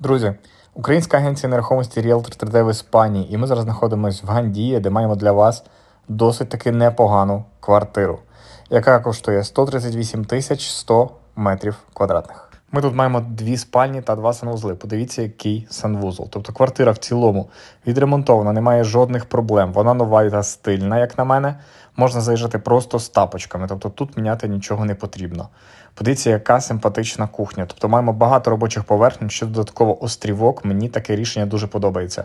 Друзі, українська агенція нерухомості Realtor 3D в Іспанії, і ми зараз знаходимося в Гандії, де маємо для вас досить таки непогану квартиру, яка коштує 138 тисяч 100 метрів квадратних. Ми тут маємо дві спальні та два санвузли. Подивіться, який санвузол. Тобто квартира в цілому відремонтована, немає жодних проблем. Вона нова та стильна, як на мене. Можна заїжджати просто з тапочками, тобто тут міняти нічого не потрібно. Подивіться, яка симпатична кухня. Тобто маємо багато робочих поверхень, ще додатково острівок. Мені таке рішення дуже подобається.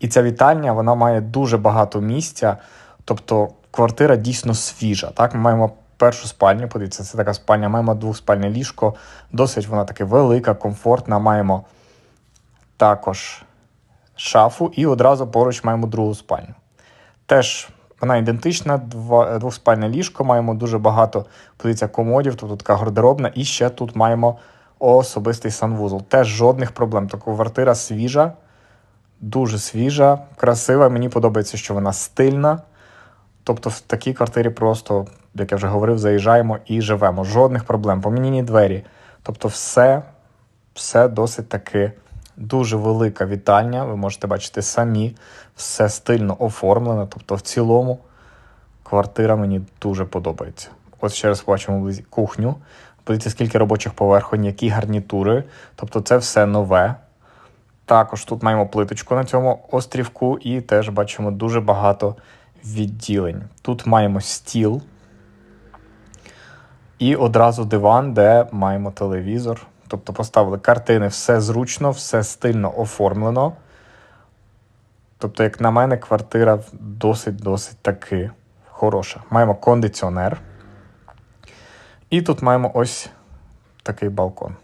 І ця вітальня вона має дуже багато місця. Тобто квартира дійсно свіжа. Так, ми маємо першу спальню. Подивіться, це така спальня. Маємо двохспальне ліжко. Досить вона таки велика, комфортна. Маємо також шафу і одразу поруч маємо другу спальню. Теж вона ідентична, двохспальне ліжко, маємо дуже багато подивіться, комодів, тобто така гардеробна, і ще тут маємо особистий санвузол. Теж жодних проблем. Тобто квартира свіжа, дуже свіжа, красива. Мені подобається, що вона стильна. Тобто в такій квартирі просто, як я вже говорив, заїжджаємо і живемо. Жодних проблем. Поміняні двері. Тобто, все, все досить таки дуже велика вітальня. Ви можете бачити самі, все стильно оформлено. Тобто, в цілому квартира мені дуже подобається. Ось ще раз побачимо кухню. Подивіться, скільки робочих поверхонь, які гарнітури. Тобто, це все нове. Також тут маємо плиточку на цьому острівку, і теж бачимо дуже багато відділень. Тут маємо стіл і одразу диван, де маємо телевізор. Тобто поставили картини, все зручно, все стильно оформлено. Тобто, як на мене, квартира досить-досить таки хороша. Маємо кондиціонер. І тут маємо ось такий балкон.